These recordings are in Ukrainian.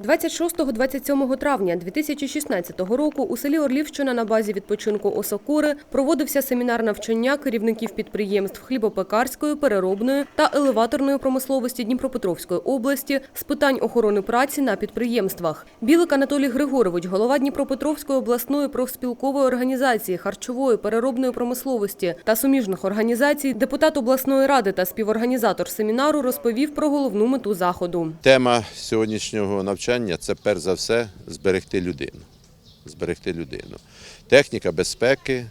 26-27 травня 2016 року у селі Орлівщина на базі відпочинку Осокори проводився семінар навчання керівників підприємств хлібопекарської, переробної та елеваторної промисловості Дніпропетровської області з питань охорони праці на підприємствах. Білик Анатолій Григорович, голова Дніпропетровської обласної профспілкової організації харчової переробної промисловості та суміжних організацій, депутат обласної ради та співорганізатор семінару розповів про головну мету заходу. Тема сьогоднішнього навчання це перш за все зберегти людину. Зберегти людину. Техніка безпеки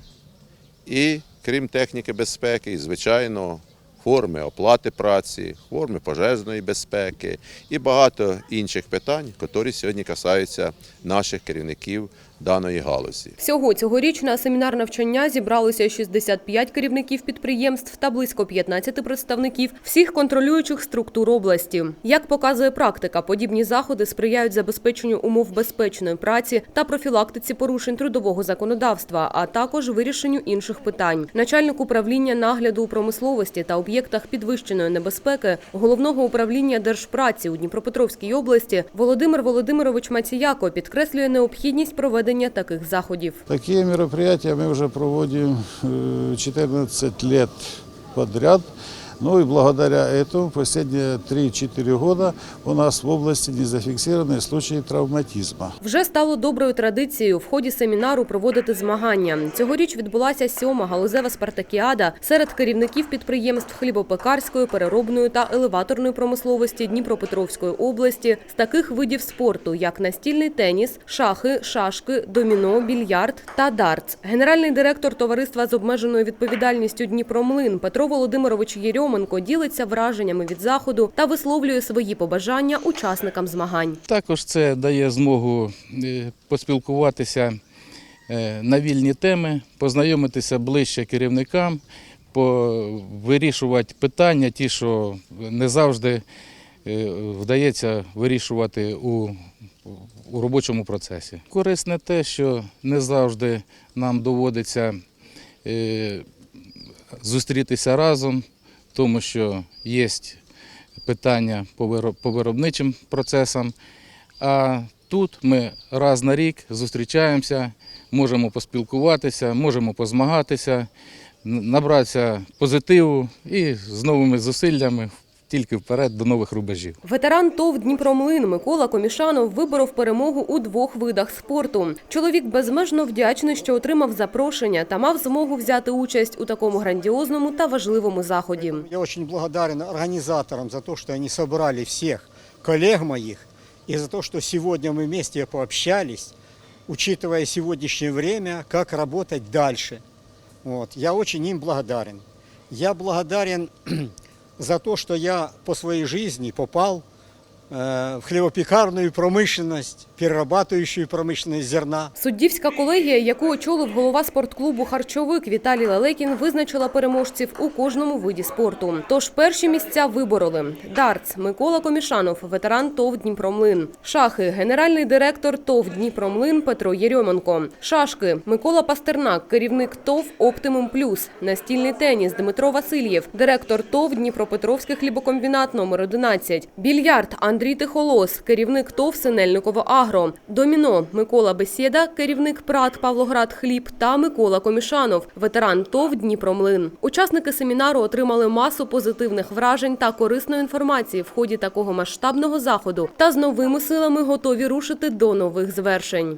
і, крім техніки безпеки, і, звичайно, форми оплати праці, форми пожежної безпеки і багато інших питань, які сьогодні касаються наших керівників даної галузі. Всього цьогоріч на семінар навчання зібралося 65 керівників підприємств та близько 15 представників всіх контролюючих структур області. Як показує практика, подібні заходи сприяють забезпеченню умов безпечної праці та профілактиці порушень трудового законодавства, а також вирішенню інших питань. Начальник управління нагляду у промисловості та об'єктах підвищеної небезпеки головного управління держпраці у Дніпропетровській області Володимир Володимирович Маціяко підкреслює необхідність проведення таких заходів. Такі мероприятия ми вже проводимо э, 14 років подряд. Ну и благодаря этому последние 3-4 года у нас в области не зафиксированы случаи травматизма. Вже стало доброю традицією в ході семінару проводити змагання. Цьогоріч відбулася сьома галузева спартакіада серед керівників підприємств хлібопекарської, переробної та елеваторної промисловості Дніпропетровської області з таких видів спорту, як настільний теніс, шахи, шашки, доміно, більярд та дартс. Генеральний директор товариства з обмеженою відповідальністю Дніпромлин Петро Володимирович Єрьоменко ділиться враженнями від заходу та висловлює свої побажання учасникам змагань. Також це дає змогу е, поспілкуватися е, на вільні теми, познайомитися ближче керівникам, вирішувати питання, ті, що не завжди е, вдається вирішувати у, у робочому процесі. Корисне те, що не завжди нам доводиться зустрітися разом, тому що є питання по виробничим процесам. А тут ми раз на рік зустрічаємося, можемо поспілкуватися, можемо позмагатися, набратися позитиву і з новими зусиллями тільки вперед до нових рубежів. Ветеран ТОВ Дніпромлин Микола Комішанов виборов перемогу у двох видах спорту. Чоловік безмежно вдячний, що отримав запрошення та мав змогу взяти участь у такому грандіозному та важливому заході. Я очень благодарен организаторам за то, что они собрали всех коллег моих и за то, что сегодня мы вместе пообщались, учитывая сегодняшнее время, как работать дальше. Вот. Я очень им благодарен. Я благодарен за то, что я по своей жизни попал в хлебопекарную промышленность, перерабатывающую промышленность зерна. Суддівська колегія, яку очолив голова спортклубу Харчовик Віталій Лелекін, визначила переможців у кожному виді спорту. Тож перші місця вибороли: дартс Микола Комішанов, ветеран ТОВ Дніпромлин. Шахи, генеральний директор ТОВ Дніпромлин Петро Єрьоменко. Шашки Микола Пастернак, керівник ТОВ Оптимум Плюс. Настільний теніс Дмитро Васильєв, директор ТОВ Дніпропетровський хлібокомбінат номер 11. Більярд Андрій Тихолос, керівник ТОВ Синельниково Агро. Доміно Микола Бесєда, керівник ПРАТ Павлоград Хліб та Микола Комішанов, ветеран ТОВ Дніпромлин. Учасники семінару отримали масу позитивних вражень та корисної інформації в ході такого масштабного заходу та з новими силами готові рушити до нових звершень.